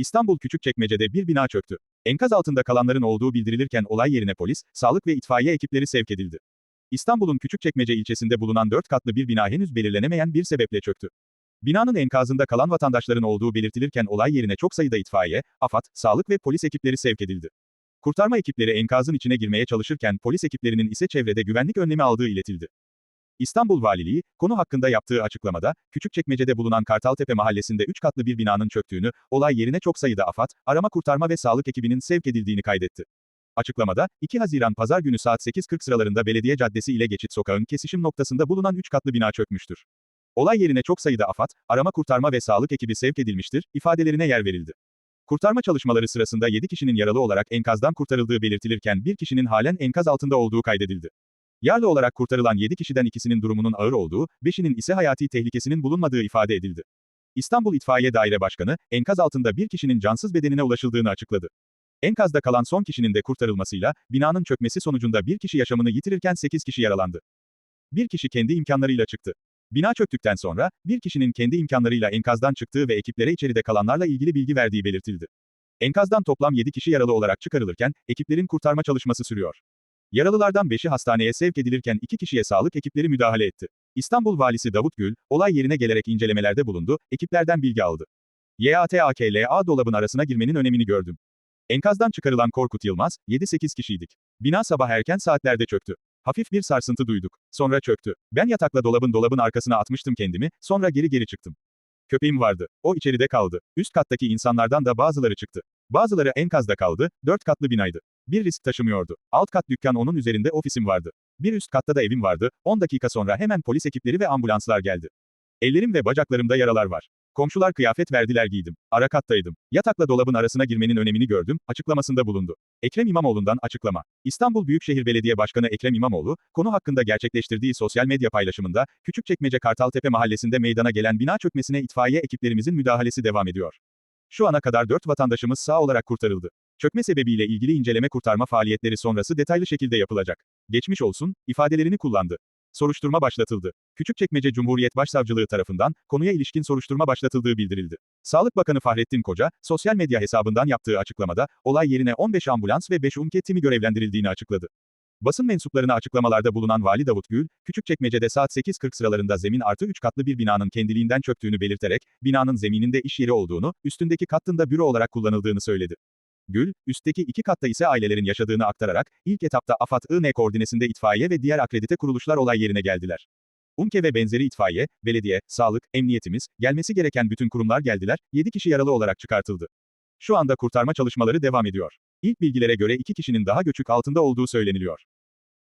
İstanbul Küçükçekmece'de bir bina çöktü. Enkaz altında kalanların olduğu bildirilirken olay yerine polis, sağlık ve itfaiye ekipleri sevk edildi. İstanbul'un Küçükçekmece ilçesinde bulunan 4 katlı bir bina henüz belirlenemeyen bir sebeple çöktü. Binanın enkazında kalan vatandaşların olduğu belirtilirken olay yerine çok sayıda itfaiye, AFAD, sağlık ve polis ekipleri sevk edildi. Kurtarma ekipleri enkazın içine girmeye çalışırken polis ekiplerinin ise çevrede güvenlik önlemi aldığı iletildi. İstanbul Valiliği, konu hakkında yaptığı açıklamada, Küçükçekmece'de bulunan Kartaltepe mahallesinde 3 katlı bir binanın çöktüğünü, olay yerine çok sayıda AFAD, arama kurtarma ve sağlık ekibinin sevk edildiğini kaydetti. Açıklamada, 2 Haziran Pazar günü saat 8.40 sıralarında Belediye Caddesi ile Geçit Sokağı'nın kesişim noktasında bulunan 3 katlı bina çökmüştür. Olay yerine çok sayıda AFAD, arama kurtarma ve sağlık ekibi sevk edilmiştir, ifadelerine yer verildi. Kurtarma çalışmaları sırasında 7 kişinin yaralı olarak enkazdan kurtarıldığı belirtilirken bir kişinin halen enkaz altında olduğu kaydedildi. Yaralı olarak kurtarılan 7 kişiden ikisinin durumunun ağır olduğu, 5'inin ise hayati tehlikesinin bulunmadığı ifade edildi. İstanbul İtfaiye Daire Başkanı, enkaz altında bir kişinin cansız bedenine ulaşıldığını açıkladı. Enkazda kalan son kişinin de kurtarılmasıyla, binanın çökmesi sonucunda bir kişi yaşamını yitirirken 8 kişi yaralandı. Bir kişi kendi imkanlarıyla çıktı. Bina çöktükten sonra, bir kişinin kendi imkanlarıyla enkazdan çıktığı ve ekiplere içeride kalanlarla ilgili bilgi verdiği belirtildi. Enkazdan toplam 7 kişi yaralı olarak çıkarılırken, ekiplerin kurtarma çalışması sürüyor. Yaralılardan 5'i hastaneye sevk edilirken 2 kişiye sağlık ekipleri müdahale etti. İstanbul Valisi Davut Gül, olay yerine gelerek incelemelerde bulundu, ekiplerden bilgi aldı. YATAKLA dolabın arasına girmenin önemini gördüm. Enkazdan çıkarılan Korkut Yılmaz, 7-8 kişiydik. Bina sabah erken saatlerde çöktü. Hafif bir sarsıntı duyduk. Sonra çöktü. Ben yatakla dolabın dolabın arkasına atmıştım kendimi, sonra geri geri çıktım. Köpeğim vardı. O içeride kaldı. Üst kattaki insanlardan da bazıları çıktı. Bazıları enkazda kaldı, 4 katlı binaydı. Bir risk taşımıyordu. Alt kat dükkan onun üzerinde ofisim vardı. Bir üst katta da evim vardı, 10 dakika sonra hemen polis ekipleri ve ambulanslar geldi. Ellerim ve bacaklarımda yaralar var. Komşular kıyafet verdiler giydim. Ara kattaydım. Yatakla dolabın arasına girmenin önemini gördüm, açıklamasında bulundu. Ekrem İmamoğlu'ndan açıklama. İstanbul Büyükşehir Belediye Başkanı Ekrem İmamoğlu, konu hakkında gerçekleştirdiği sosyal medya paylaşımında, Küçükçekmece Kartaltepe mahallesinde meydana gelen bina çökmesine itfaiye ekiplerimizin müdahalesi devam ediyor. Şu ana kadar 4 vatandaşımız sağ olarak kurtarıldı. Çökme sebebiyle ilgili inceleme kurtarma faaliyetleri sonrası detaylı şekilde yapılacak. Geçmiş olsun, ifadelerini kullandı. Soruşturma başlatıldı. Küçükçekmece Cumhuriyet Başsavcılığı tarafından konuya ilişkin soruşturma başlatıldığı bildirildi. Sağlık Bakanı Fahrettin Koca, sosyal medya hesabından yaptığı açıklamada, olay yerine 15 ambulans ve 5 UMKE timi görevlendirildiğini açıkladı. Basın mensuplarına açıklamalarda bulunan Vali Davut Gül, Küçükçekmece'de saat 8.40 sıralarında zemin artı 3 katlı bir binanın kendiliğinden çöktüğünü belirterek, binanın zemininde iş yeri olduğunu, üstündeki kattında büro olarak kullanıldığını söyledi. Gül, üstteki iki katta ise ailelerin yaşadığını aktararak, ilk etapta AFAD-IN koordinesinde itfaiye ve diğer akredite kuruluşlar olay yerine geldiler. UMKE ve benzeri itfaiye, belediye, sağlık, emniyetimiz, gelmesi gereken bütün kurumlar geldiler, 7 kişi yaralı olarak çıkartıldı. Şu anda kurtarma çalışmaları devam ediyor. İlk bilgilere göre iki kişinin daha göçük altında olduğu söyleniliyor.